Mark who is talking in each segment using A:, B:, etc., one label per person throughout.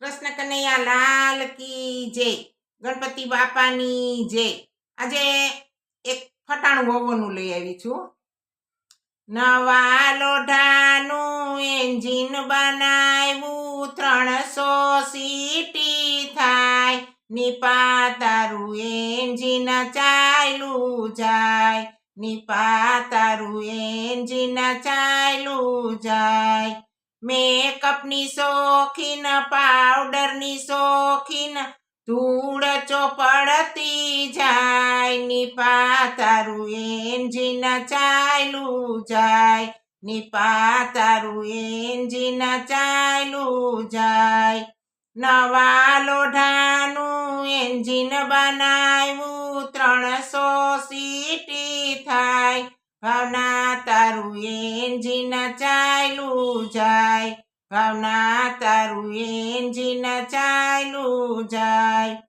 A: કૃષ્ણ કનૈયા લાલ કી જય. ગણપતિ બાપાની જય. આજે એક ફટાણું વવોનું લઈ આવી છું. નવા લોઢાનું એન્જિન બનાવ્યું, ત્રણસો સીટી થાય. નિપા તારું એન્જિન ચાલ્યું જાય. નિપા તારું એન્જિન ચાલ્યું જાય. મેકઅપની શોખીન, પાવડરની શોખીન, ધૂળ ચોપડતી જાય નિપા તારું એન્જિન ચાલ્યું જાય નિપા તારું એન્જિન ચાલ્યું જાય. નવા લોઢાનું એન્જિન બનાવ્યું, ત્રણસો સીટી થાય. ભાવના તારું એન્જિન ચાલ્યું જાય. ભાવના તારું એન્જિન ચાલ્યું જાય.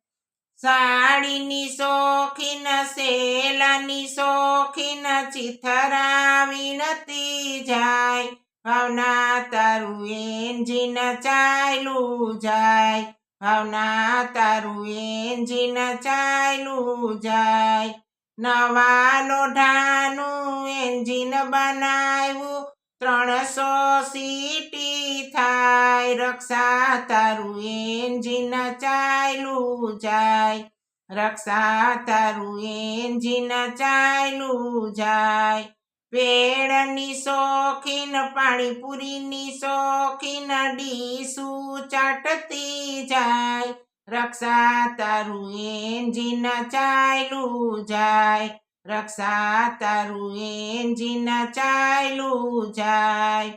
A: સાડીની શોખીન, સેલાની શોખીન ચિથરા વિનતી જાય. ભાવના તારું એન્જિન ચાલ્યું જાય. ભાવના તારું એન્જિન ચાલ્યું જાય. નવા લોઢાનું એન્જિન બનાવ્યું. ત્રણસો સીટી થાય. રક્ષા તારું એન્જિન ચાલ્યું જાય. રક્ષા તારું એન્જિન ચાલ્યું જાય. પેડની શોખીન, પાણીપુરીની શોખીન ડીસું ચાટતી જાય. રક્ષા તારું એન્જિન ચાલ્યું જાય. રક્ષા તારું એન્જિન ચાલ્યું જાય.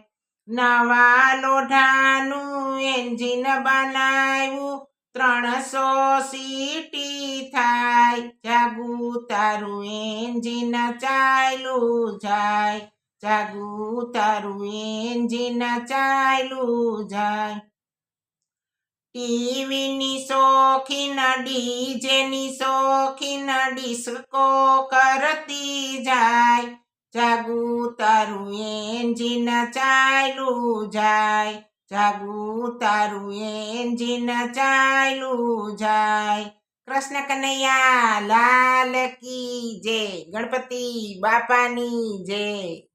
A: નવા લોઢાનું એન્જિન બનાવ્યું ત્રણસો સીટી થાય. જાગુ તારું એન્જિન ચાલ્યું જાય. જાગુ તારું એન્જિન ચાલ્યું જાય. ટીવીની શોખીન ડીજેની શોખીન ડિસ્કો કરતી જાય. જાગુ તારું એન્જિન ચાલ્યું જાય. જાગુ તારું એન્જિન ચાલ્યું જાય. કૃષ્ણ કનૈયા લાલ કી જય. ગણપતિ બાપાની જય.